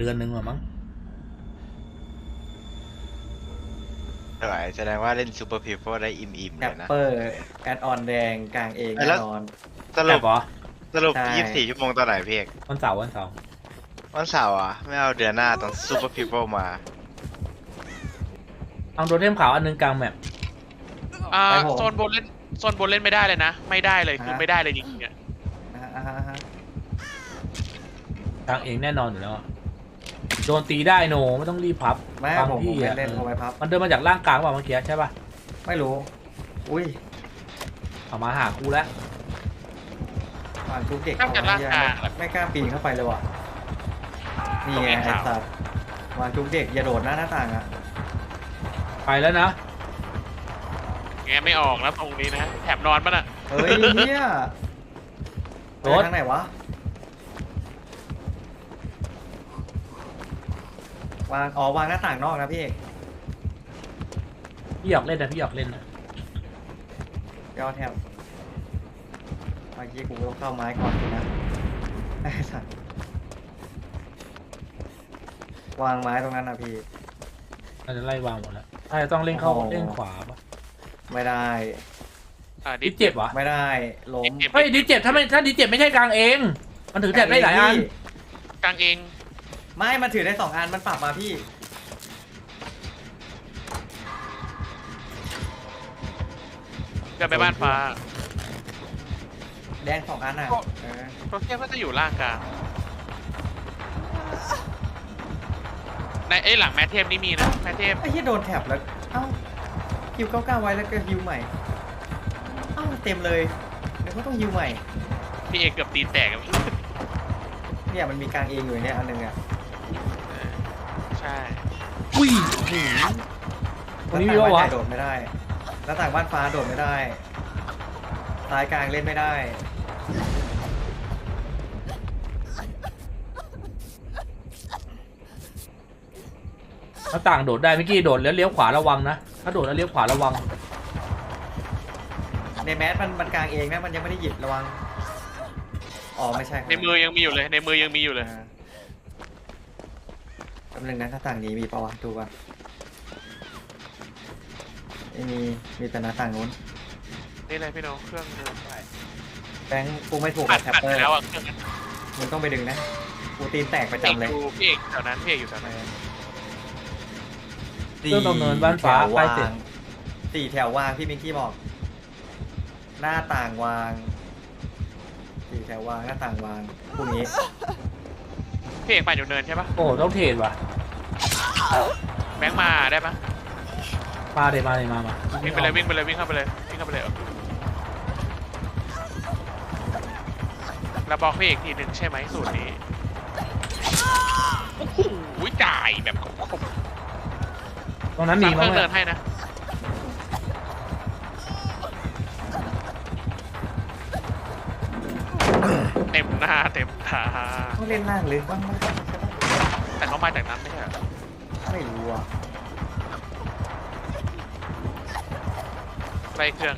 เดือนหนึงหรอมั้งสวยแสดงว่าเล่นซูเปอร์พีโฟได้อิ่มๆแอเลปยนะ เปอร์แอดออนแดงกลางเองแล้แน่วนอน สรุแอปบเหรอสรุป ใช่ยี่สิบสี่ชั่วโมงตอนไหนพี่เอกวันเสาร์วันเสาร์วันเสาร์อะ ไม่เอาเดือนหน้าตอนซูเปอร์พีโฟมาเอาโดนเทมขาวอันหนึงกลางแมปอ่าไปผมโซนบนเล่นโซนบนเล่นไม่ได้เลยนะ ไม่ได้เลยคือฮะ ไม่ได้เลยจริงๆอะอ่าอ่าอ่ากลางเองแน่นอนอยู่แล้วอะ โดนตีได้โนไม่ต้องรีบพับแม่บางผมผมที่เล่อะนเล่นเอเอาอไว้พับ มันเดินมาจากล่างกลางเปล่าเมื่อกี้ใช่ป่ะไม่รู้ อุ้ยเอามาหากูแล้วผ่านทุกเด็กข้ามจากล่างกลางไม่ไม่กล้าปีนเข้าไปเลยว่ะ นี่ตรงไงเอ็นไอ้ขาวสัตว์วางทุกเด็กอย่าโดดหน้าหน้าต่างอะไปแล้วนะแงไม่ออกแล้วตรงนี้นะ แถบนอนปะน่ะ เฮ้ยเนี่ยไปรถทางไหนวะ วางอ๋อวางหน้าต่างนอกนะพี่เอกพี่อยากเล่นนะพี่อยากเล่นนะยอดแทบเมื่อกี้กูต้องเข้าไม้ก่อนนะไอ้สัตว์วางไม้ตรงนั้นนะพี่มันจะไล่วางหมดแล้วถ้าจะต้องเล่นเข้าโอ้โห เล่นขวาปะไม่ได้ อ่าดิเจ็บวะไม่ได้ล้มเจ็บเฮ้ยดิเจ็บถ้าไม่ถ้าดิเจ็บไม่ใช่กลางเอง มันถือแถบได้หลายอันพี่กลางเอง ไม่มันถือได้สองอันมันปรับมาพี่เดินไปบ้านฟ้าแดงสองอันอะก็เออโปรเทียก็จะอยู่ล่างกลางในไอ้ยหลังแมทเทพนี่มีนะแมทเทพไอ้ที่โดนแท็บแล้ว เอ้าฮิวเก้าเก้าไว้แล้วก็ฮิวใหม่ เอ้าเต็มเลยเดี๋ยวก็ต้องฮิวใหม่ พี่เอกเกือบตีแตกอะเนี่ยมันมีกลางเองอยู่เนี่ยอันหนึงอะ ใช่อุ้ยตรงนี้มีปะวะ หน้าต่างบ้านใหญ่โดดไม่ได้หน้าต่างบ้านฟ้าโดดไม่ได้ซ้ายกลางเล่นไม่ได้ หน้าต่างโดดได้เมื่อกี้โดดแล้วเลี้ยวขวาระวังนะ ถ้าโดดแล้วเลี้ยวขวาระวัง ในแมสมันมันกลางเองนะมันยังไม่ได้หยิบระวัง อ๋อไม่ใช่ครับในมือยังมีอยู่เลยในมือยังมีอยู่เลย อ่า แป๊บนึงนะหน้าต่างนี้มีปะวะดูก่อนไม่มีมีแต่หน้าต่างนู้นนี่เลยพี่น้องเครื่องเดินไปแบงค์กูไม่ถูกปักัดบแท็ปปัดเปอไปร์แล้วอะเครื่องนั้นมึงต้องไปดึงนะกูตีนแตกประพี่เอกจำเลย ดูพี่เอกแถวนั้นพี่เอกอยู่แถวนั้นเครื่องดำเนินบ้านฟ้าแถวใกล้วาเสร็จงสี่แถววางพี่มิกกี้บอก หน้าต่างวางสี่แถววางหน้าต่างวางพวกนี้พี่เอกปั่นอยู่เนินใช่ปะโอ้ต้องเทรดว่ะ แบงค์มาได้ปะมาเลยมาเลยมามาวิ่งไปเลยวิ่งไปเลยวิ่งเข้าไปเลยวิ่งเข้าไปเลยเออแล้วบอกพี่เอกทีหนึ่งใช่ไหมสูตรนี้โอ้โหจ่ายแบบคมตรงนั้นๆมีสามเคมั้รื่งองไหมเดินให้นะเต็มหน้าเต็มตาต้องเล่นล่างหรือว่างมากใช่ปะแต่เขามาจากนั้นไม่ใช่เหรอ ไม่รู้อะไล่เครื่อง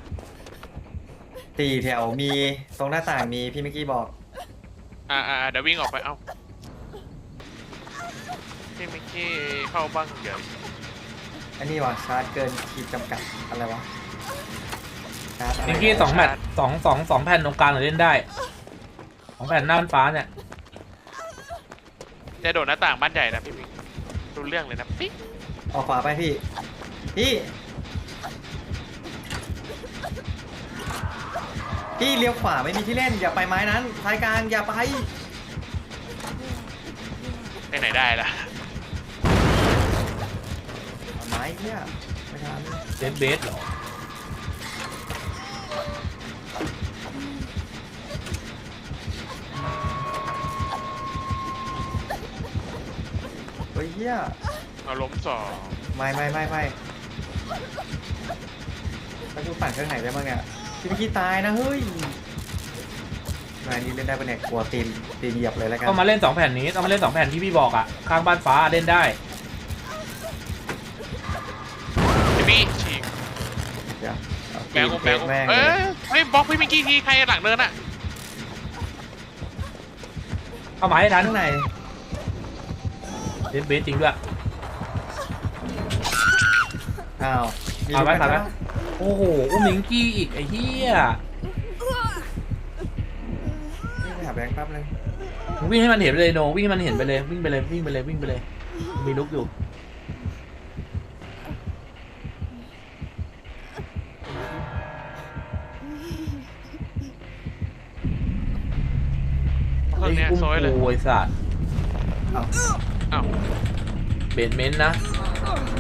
สี่แถวมีตรงหน้าต่างมีพี่มิกกี้บอก อ่าอ่าเดี๋ยววิ่งออกไป เอ้าพี่มิกกี้เข้าบ้างเดี๋ยวอันนี้วะชาร์จเกินขีดจำกัดอะไรวะชาร์จอะไรเมื่อกี้สองแมตช์สองสองสองแผ่นตรงกลางเล่นได้สองแผ่นหน้าบ้านฟ้าเนี่ย จะโดดหน้าต่างบ้านใหญ่นะพี่มิก รู้เรื่องเลยนะปิ๊กออกขวาไปพี่ พี่ พี่เลี้ยวขวาไม่มีที่เล่นอย่าไปไม้นั้นซ้ายกลางอย่าไปไปไหนได้ล่ะเอาไม้เนี่ยไม่ทันเดนเบสเหรอ ฮ้ยเฮียเอาล้มสองไม่ไม่ไม่ไม่แล้วกูปั่นเครื่องไหนได้บ้างเนี่ยพี่เมื่อกี้ตายนะเฮ้ยงานนี้เล่นได้ปะเนี่ยกลัวตีนตีนเหยียบเลยแล้วกันต้องมาเล่นสองแผ่นนี้ต้องมาเล่นสองแผ่นที่พี่บอกอะข้างบ้านฟ้าเล่นได้พี่มิกฉีกเดี๋ยวเอาแบงค์ตีนแบงค์แม่งเอ้เลยยเฮ้ยบล็อกพี่มิกกี้ทีใครหลังเดินอะเข้ามาให้ทันข้างใน เบสเบสจริงด้วย อ้าวมีเอาไว้ลูกครับแล้วโอ้โหอุ้มมิงกี้อีกไอ้เหี้ยนี่ไปหาแบงค์แป๊บนึงมึงวิ่งให้มันเห็นไปเลยโนวิ่งให้มันเห็นไปเลยวิ่งไปเลยวิ่งไปเลยวิ่งไปเลย มีลุกอยู่ เครื่องเนี้ยอุ้มโซยเลยกูไอ้สัตว์อ้าว อ้าวเบนเมนต์นะ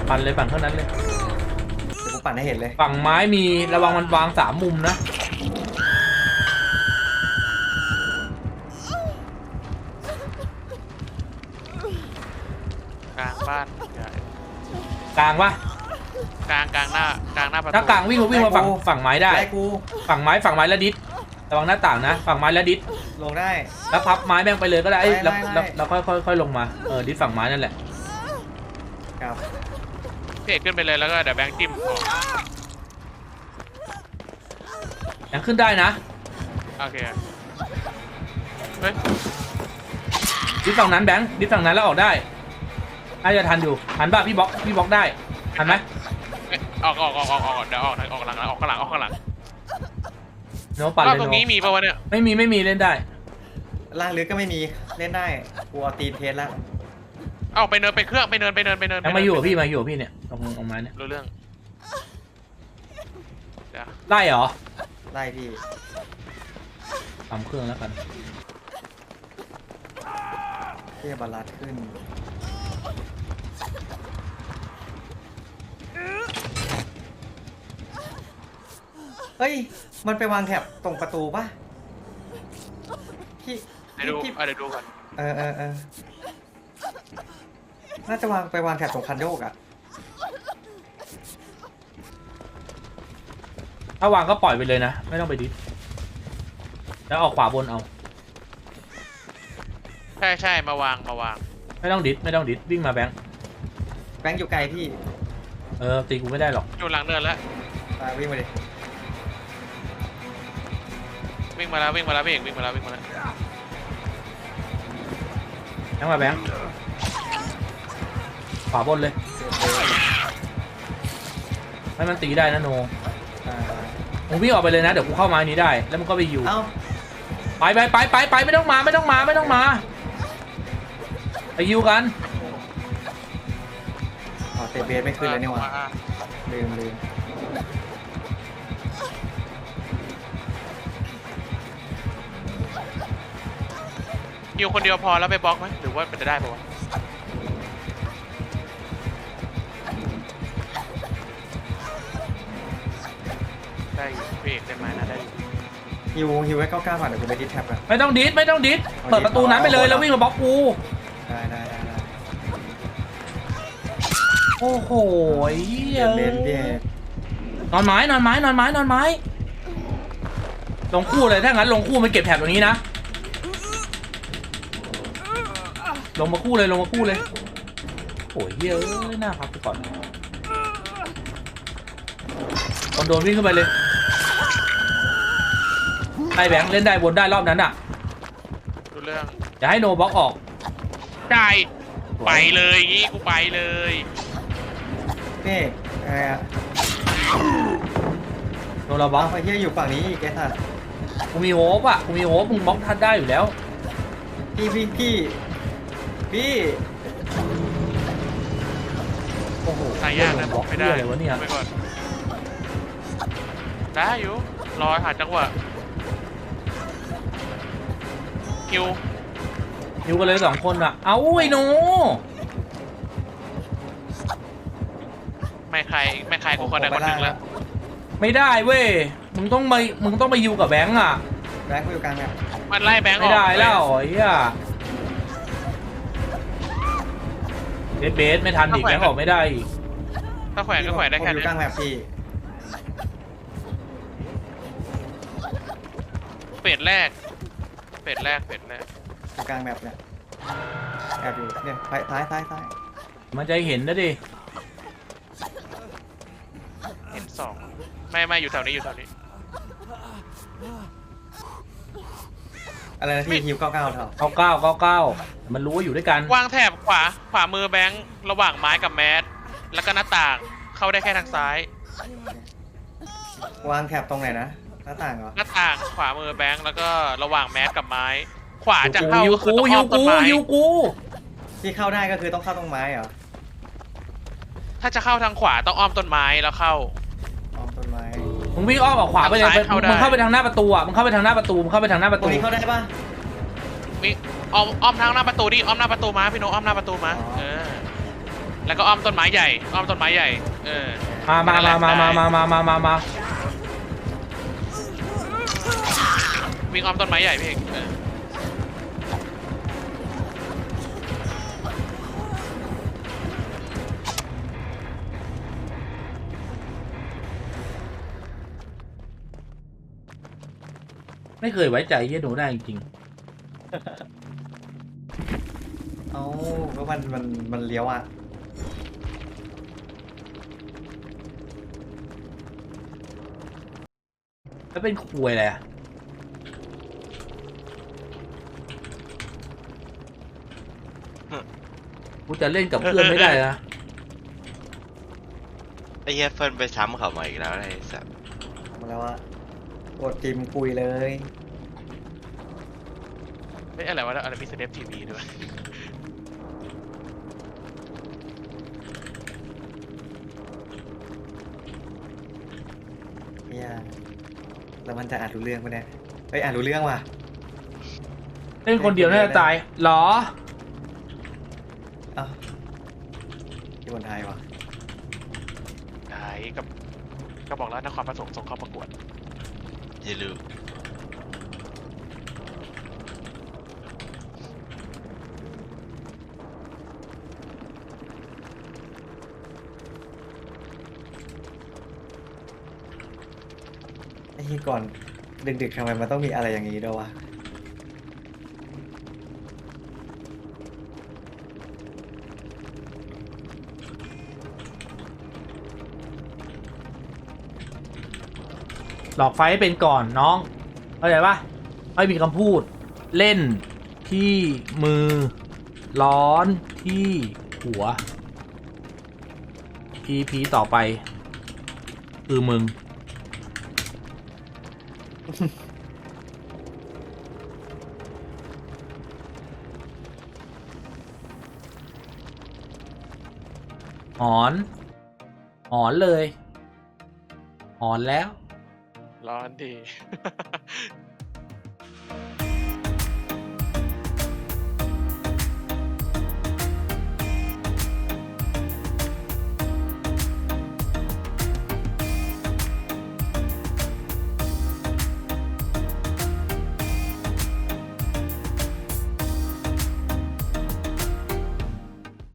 ปันเลยฝั่งเท่านั้นเลยเดี๋ยวกูปั่นให้เห็นเลย ฝั่งไม้มีระวังมันวางสามมุมนะ กลางบ้านใหญ่กลางวะกลางกลางหน้ากลางหน้าประตูถ้ากลางวิ่งมาวิ่งมาฝั่งฝั่งไม้ได้ ไล่กูฝั่งไม้ฝั่งไม้และดิส ระวังหน้าต่างนะ ฝั่งไม้และดิสลงได้ แล้วพับไม้แม่งไปเลยก็ได้เอ้ยแล้วไล่ไล่แล้วแล้วค่อยค่อยค่อยลงมา เออดิสฝั่งไม้นั่นแหละ ครับพี่เอกขึ้นไปเลยแล้วก็เดี๋ยวแบงค์จิ้มออกยังขึ้นได้นะโอเคเฮ้ยดิสฝั่งนั้นแบงค์ดิสฝั่งนั้นแล้วออกได้น่าจะทันอยู่ทันป่ะพี่บล็อกพี่บล็อกได้ทันไหมเอ้ยออกออกออกออกออกเดี๋ยวออกออกหลังออกข้างหลังออกข้างหลัง โนปั่นรอบเลยตรงโนนี้มีปะวะเนี่ยไม่มีไม่มีเล่นได้ ล่างลึกก็ไม่มีเล่นได้กูเอาตีนเทสแล้วเอ้าไปเนินไปเครื่องไปเนินไปเนินไปเนินยังมาอยู่กับพี่มาอยู่กับพี่เนี่ยตรงตรงไม้เนี่ยรู้เรื่องเดี๋ยวไล่เหรอไล่พี่ทำเครื่องแล้วกันเทียบาลัดขึ้น ฮ้ย มันไปวางแถบตรงประตูปะพี่เดี๋ยวดูพี่เอาเดี๋ยวดูก่อนเออเออเออน่าจะวางไปวางแถบตรงคันโยกอะถ้าวางก็ปล่อยไปเลยนะ ไม่ต้องไปดิสแล้วออกขวาบนเอา ใช่ใช่มาวางมาวางไม่ต้องดิสไม่ต้องดิสวิ่งมาแบงค์แบงค์อยู่ไกลพี่เออตีกูไม่ได้หรอกอยู่หลังเนินแล้วอ่าวิ่งมาดิ วิ่งมาแล้ววิ่งมาแล้วพี่เอกวิ่งมาแล้ววิ่งมาแล้วแบงค์มาแบงค์ขวาบนเลยให้มันตีได้นะโนอ่ามึงวิ่งออกไปเลยนะ เดี๋ยวกูเข้าไม้นี้ได้ แล้วมึงก็ไปอยู่เอ้าไปไปไปไปไปไม่ต้องมาไม่ต้องมาไม่ต้องมาไปยิวกันอ๋อเตะเบสไม่ขึ้นเลยนี่หว่าอ่าลืมลืม ยิวคนเดียวพอแล้วไปบล็อกไหมหรือว่ามันจะได้ปะวะได้อยู่พี่เอกได้ไหมนะได้อยู่ฮิวฮิวไว้เก้าเก้าก่อนเดี๋ยวกูไปดิสแท็บกัน ไม่ต้องดิสไม่ต้องดิสเอาดิเปิดประตูนั้นไปเลยแล้ววิ่งมาบล็อกกูได้ได้ได้ได้โอ้โหเหี้ยเบสเบสนอนไม้นอนไม้นอนไม้นอนไม้ลงคู่เลยถ้างั้นลงคู่มาเก็บแถบตรงนี้นะ ลงมาคู่เลยลงมาคู่เลยโอ้ยเหี้ยเอะหน้าพับไปก่อนคนโดนวิ่งขึ้นไปเลยได้แบงค์เล่นได้บนได้รอบนั้นอะดูเรื่องอย่าให้โนบล็อกออกได้ไปเลยงี้กูไปเลยนี่อะไรอะโนเราบล็อกเอาไปเฮียอยู่ฝั่งนี้อีกไอ้สัสกูมีโฮปอะกูมีโฮปมึงบล็อกทันได้อยู่แล้วพี่พี่พี่ พี่โอ้โหตายยากนะบล็อกไม่ได้เหี้ยอะไรวะเนี่ยไปก่อนได้อยู่รอหาจังหวะคิวอยู่กันเลยสองคนอะ เอาไอ้โนไม่ใครไม่ใครกูคนใดคนหนึ่งแล้วไม่ได้เว้ย มึงต้องไปมึงต้องไปอยู่กับแบงค์อะ แบงค์กูอยู่กลางเนี่ยมันไล่แบงค์อไม่อกได้แล้วไอ้เหี้ย เบสเบสไม่ทันอีกแบงค์ออกไม่ได้อีกถ้าแขวนก็แขวนได้ผมแค่อยู่นี้กลางแบบพี่เฟสแรกเฟสแรกเฟสแรกอยู่กลางแบบเนี่ยแอบอยู่เนี่ยซ้ายซ้ายซ้ายซ้ายมันจะเห็นนะดิเห็นสองไม่ไม่อยู่แถวนี้อยู่แถวนี้ อะไรนะไม่พี่ฮิวเก้าเก้าเถอะเก้าเก้าเก้าเก้ามันรู้ว่าอยู่ด้วยกัน วางแถบขวาขวามือแบงค์ระหว่างไม้กับแมสแล้วก็หน้าต่างเข้าได้แค่ทางซ้าย วางแถบตรงไหนนะหน้าต่างเหรอหน้าต่างขวามือแบงค์แล้วก็ระหว่างแมสกับไม้ ขวาจะยูเข้ากูก็คือต้องยูอ้อมกูต้นไม้ยูกู ที่เข้าได้ก็คือต้องเข้าตรงไม้เหรอถ้าจะเข้าทางขวาต้องอ้อมต้นไม้แล้วเข้าอ้อมต้นไม้ มึงวิ่งอ้อมออกขวาไปเลยทางซ้ายเข้าได้ มึงเข้าไปทางหน้าประตูอะมึงเข้าไปทางหน้าประตูมึงเข้าไปทางหน้าประตรตูงนี้เข้าได้ปะมีอ้อมอ้อมทางหน้าประตูดิอ้อมหน้าประตูมาพี่โนตอ้อมหน้าประตูมาอ๋อเออแล้วก็อ้อมต้นไม้ใหญ่อ้อมต้นไม้ใหญ่เออมามามามามามามามามามาวิ่งอ้อมต้นไม้ใหญ่พี่เอกเออ ไม่เคยไว้ใจเฮียหนูได้จริงเอ้าก็มันมันมันเลี้ยวอะ ๆแล้วเป็นควยอะไรอะกูจะเล่นกับเพื่อนไม่ได้นะ ไอ้เฮียเฟิร์นไปซ้ำเขามาอีกแล้วไอ้สัสมาแล้วว่า กดทีมคุยเลยเฮ้ยอะไรวะอะไรมีเซเลบทีวีด้วยเนี่ยแล้วมันจะอ่านรู้เรื่องปะเนี่ยเฮ้ยอ่านรู้เรื่องว่ะ เล่นคนเดียวน่าจะตายเหรอ เอ้าที่คนไทยว่ะ ได้กับก็บอกแล้วนครปฐมส่งเข้าประกวด อย่าลืมไอ้ที่ก่อนดึกๆทำไมมันต้องมีอะไรอย่างนี้ด้วยวะ หลอกไฟให้เป็นก่อนน้องเข้าใจปะไม่มีคำพูด เล่นที่มือ ร้อนที่หัว EP ต่อไป คือมึง หอน หอนเลย หอนแล้ว ร้อนดี